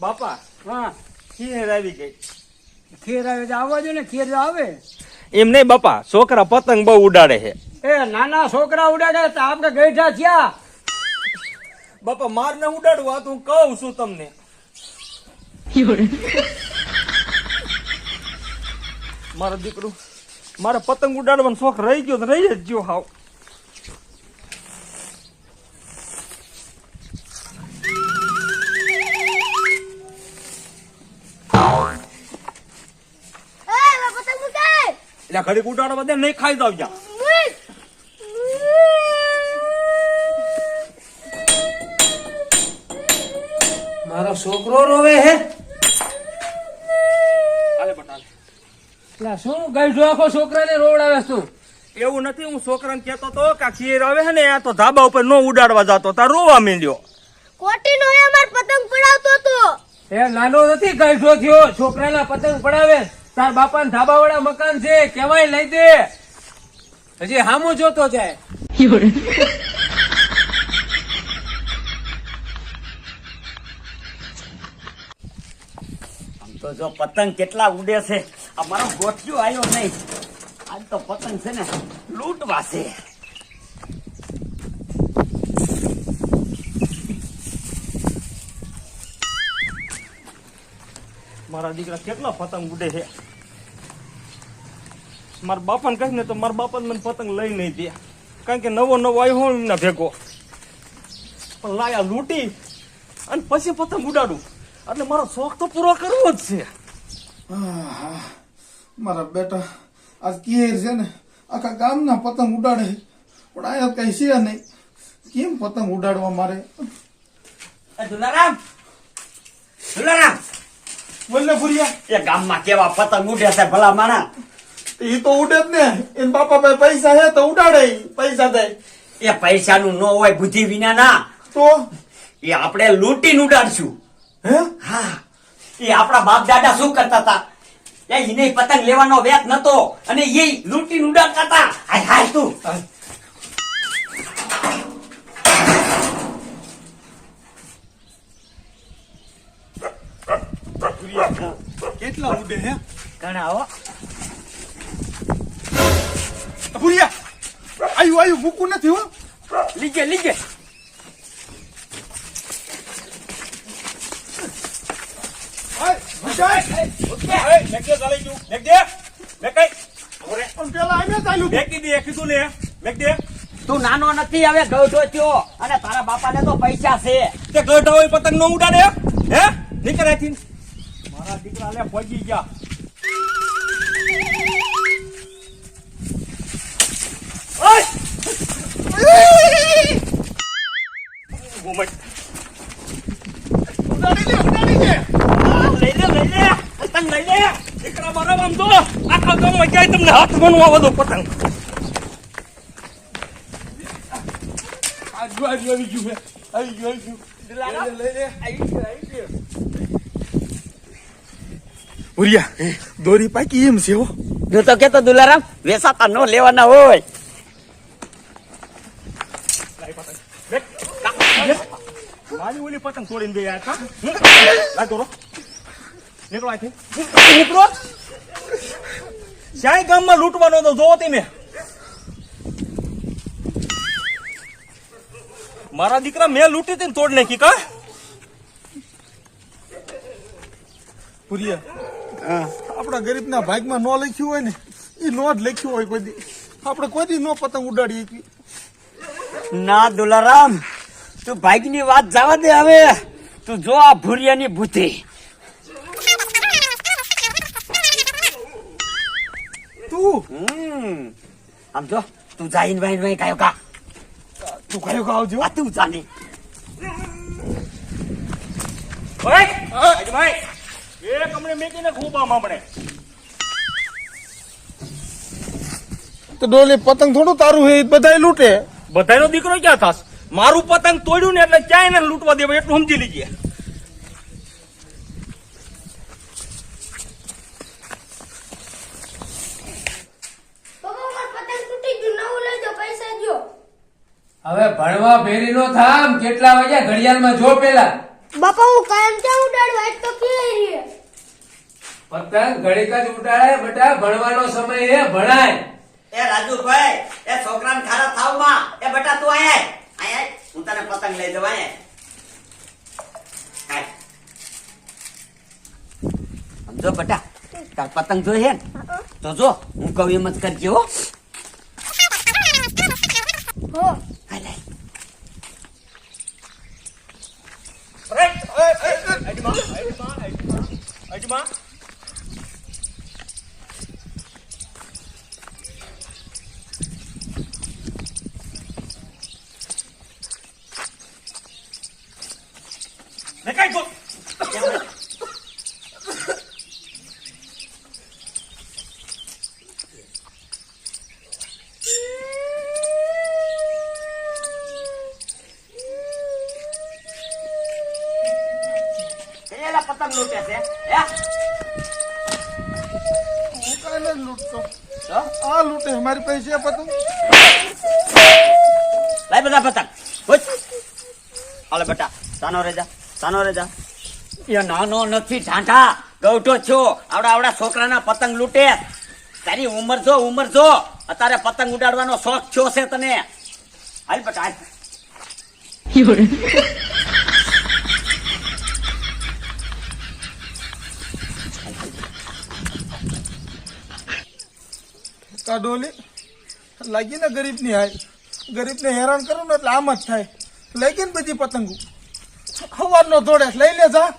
બાપા હા ખીર આવી ગઈ. ખીર આવે તો આવવા જો ને ખીર આવે. એમ નહીં બાપા છોકરા પતંગ બહુ ઉડાડે છે. એ નાના છોકરા ઉડાડે તો આપણે ગઈઠા થયા. બાપા માર ને ઉડાડવા તો હું કહું છું તમને. મારો દીકરો મારે પતંગ ઉડાડવાનો શોખ રહી ગયો તો રહી જ ગયો હાવ. એટલે ઘડી ઉડાડવા બધે નહીં ખાઈ જાવ જા મારો છોકરો રોવે હે? એટલે શું ગઈઠો આખો છોકરાને રોવડાવે તું? એવું નથી હું છોકરાને કહેતો તો કે આ ખીર આવે છે ને આ તો ધાબા ઉપર નો ઉડાડવા જતો તાર રોવા માંડ્યો. કોટીનો એ અમાર પતંગ પડાવતો તો એ નાનો નથી ગઈઠો થયો છોકરાના પતંગ પડાવે તાર બાપા ધાબા વાળા મકાન છે કેવાય લઈ દે. હજી હામું જોતો જાય. તો જો પતંગ કેટલા ઉડે છે અમારો ગોઠિયો આવ્યો નહીં. આજ તો પતંગ છે ને, લૂંટવા છે. મારા દીકરા કેટલા પતંગ ઉડે છે? મારા બાપાને કહીશ ને તો મારા બાપા મને પતંગ લઈ નહીં દે. કારણ કે નવો નવો આવ્યો હોય ને ભેગો. પણ લાયા લૂંટી અને પછી પતંગ ઉડાડું. એટલે મારો શોખ તો પૂરો કરવો જ છે. મારા બેટા આ કેર છે ને આખા ગામના પતંગ ઉડાડે પણ અહીંયા કઈ છે નહીં. કેમ પતંગ ઉડાડવા મારે? જુલારામ જુલારામ બોલ ને ફુરિયા. એ ગામમાં કેવા પતંગ ઉડે છે ભલા માણા એ તો ઉડે જ ને. એના બાપા પાસે પૈસા હે તો ઉડાડે પૈસા દે. એ પૈસાનું ન હોય બુદ્ધિ વિના ના. તો? એ આપણે લૂંટીને ઉડાડશું. હે? હા. એ આપણા બાપ દાદા શું કરતા હતા? એ એને પતંગ લેવાનો વેત નતો અને એ લૂંટીને ઉડાડતા હતા. હાય હાય તું. કેટલા ઉડે હે? ઘણા મેં દે કીધું લે. મેં દે તું નાનો નથી હવે ગઢો થયો. અને તારા બાપાને તો પૈસા છે. તે ગઢા પતંગ નો ઉડાડે હે? નીકળ મારા દીકરા ને પહોંચી ગયા. ઘુમટ. ઉડાડી લે ઉડાડી લે. લઈ લે લઈ લે. પતંગ લઈ લે. દીકરા મારા આમ તો આખા ગામમાં જાય તમને હાથ બનવા વધુ પતંગ. આજુ આજુ આવી ગયું હે. આવી ગયું આવી ગયું. લઈ લે, લઈ લે ઉરિયા દોરી પાકી એમ છે હો. જો તો કેતો દુલારામ વેસાતા નો લેવાના હોય બેટ, કા, બેટ. મારી ઓલી પતંગ તોડીને બે યાર દોરો નીકળો અહીંથી નીકળો શ્યાય ગામમાં લૂંટવાનો તો જોવો તમે મારા દીકરા મેં લૂંટી હતી ને તોડ નાખી કા પુરિયા આપણા ગરીબના ભાગમાં નો લખ્યું હોય ને એ નો જ લખ્યું હોય કોઈ દી આપણે કોઈ દી નો પતંગ ઉડાડીએ કે ના દુલારામ તું ભાઈ ની વાત જવા દે હવે. તું જો આ ભૂરિયાની બુદ્ધિ. તું? હમ. આમ જો તું જાઈન ભાઈ ભાઈ કાયો કા તું કયો આવજો. આ તું જાની. ઓય ભાઈ એ કમણે મેકીને ખૂબ આમ આપણે તો ડોલે પતંગ થોડું તારું હે બધા લૂંટે. બધાયનો દીકરો ક્યાં થાસ મારું પતંગ તોડ્યું ને એટલે ક્યાંય ને લૂંટવા દેવા એટલું સમજી લીજે. પપ્પા માર પતંગ તૂટી ગયું નવું લઈ દો પૈસા દ્યો હવે ભણવા ફેરી નો થામ કેટલા વાગ્યા ઘડિયાળમાં જો પેલા? બાપા હું કાયમ ક્યાં ઉડાડું આજ તો કે પતંગ ઘડીક જ ઉડાડે બેટા ભણવાનો સમય હે ભણાય. એ રાજુભાઈ એ છોકરાને ખારા થાવમાં એ બેટા તું આય આય આય. હું તને પતંગ લઈ દઉં આય આય. સમજો બેટા તાર પતંગ જોઈએ ને તો જો હું કહું એમ જ કરજે હો હો હાલ, હાલ. અજમા ને કાંઈ ગો- એલા પતંગ લૂંટે છે હે હું કાંઈ નથી લૂંટતો તો? આ લૂંટે મારી પૈસે પતંગ લાય બધા પતંગ હુચ. હાલે બેટા સાનો રેજા સાનો રેજા એ નાનો નથી ઢાંઢા. ગૌઠો છો. આવડા આવડા છોકરાના પતંગ લૂંટે. તારી ઉંમર જો ઉંમર જો. અત્યારે પતંગ ઉડાડવાનો શોખ થયો છે તને. હાલ બટ હાલ. કા ડોલી લાગી ને ગરીબની હાય. ગરીબને હેરાન કરો ને એટલે આમ જ થાય. લઈ ગઈ ને બધી પતંગો. સવારનો દોડે લઈ લે જા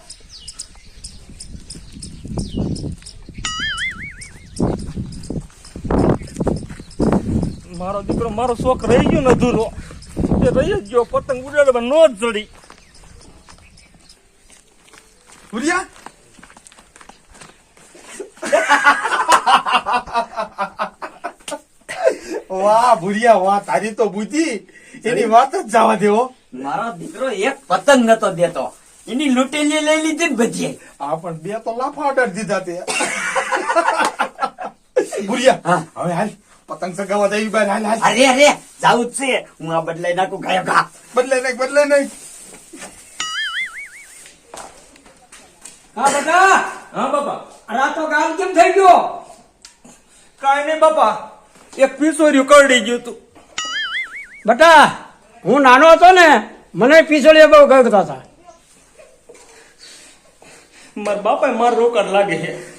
મારો દીકરો મારો શોખ રહી ગયો ને અધૂરો. એ રહી જ ગયો પતંગ ઉડાડવા નો જ ચડી ભૂરિયા વાહ ભૂરિયા વાહ તારી તો બુદ્ધિ. એની વાત જ જવા દેવો મારો દીકરો એક પતંગ નતો દેતો. એની લૂંટેલી લઈ લીધી ને બધી. આ પણ બે તો લાફા ઓર્ડર દીધા તે. ભૂરિયા હવે હાલ પતંગ સગાવા દેવી બાર હાલ હાલ. અરે અરે જાવું જ છે. હું આ બદલાઈ નાખું ગાયો ઘા બદલાઈ નહીં બદલાઈ નહીં હા બેટા. હા બાપા. આ તો ગામ કેમ થઈ ગયો? કાંઈ નહીં બાપા. એક પીસોર્યું કરડી ગયું તું. બટા હું નાનો હતો ને, મને પીછળીઓ બહુ ગગતા હતા. મારા બાપા માર રોકડ લાગે છે.